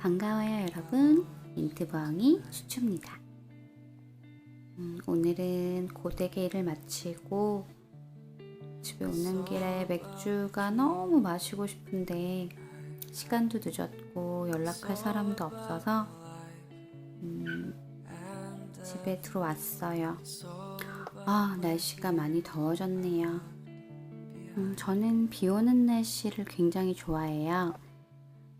반가워요 여러분. 민트버왕이 추춥니다. 음, 오늘은 고데기를 마치고 집에 오는 길에 맥주가 너무 마시고 싶은데 시간도 늦었고 연락할 사람도 없어서 음, 집에 들어왔어요. 아 날씨가 많이 더워졌네요 음, 저는 비 오는 날씨를 굉장히 좋아해요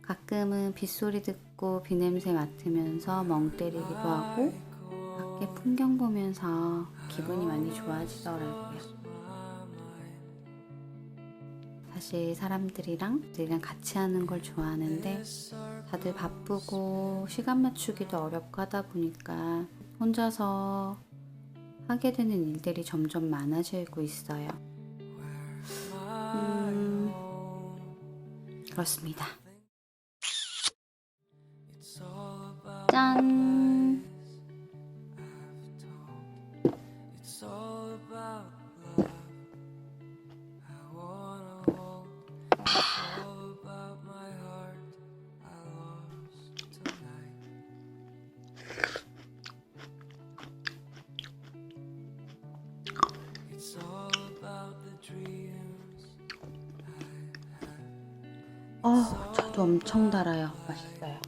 가끔은 빗소리 듣고 비 냄새 맡으면서 멍 때리기도 하고 밖에 풍경 보면서 기분이 많이 좋아지더라고요. 사실 사람들이랑 들이랑 같이 하는 걸 좋아하는데 다들 바쁘고 시간 맞추기도 어렵고 하다 보니까 혼자서 하게 되는 일들이 점점 많아지고 있어요. 음, 그렇습니다. 짠! 어, 저도 엄청 달아요. 맛있어요.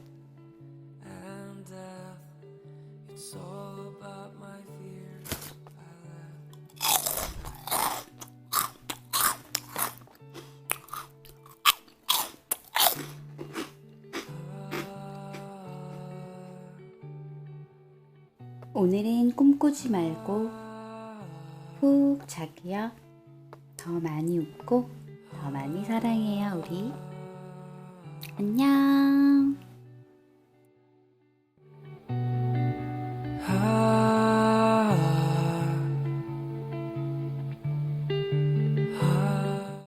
오늘은 꿈꾸지 말고 푹 자기요. 더 많이 웃고 더 많이 사랑해요, 우리. 안녕.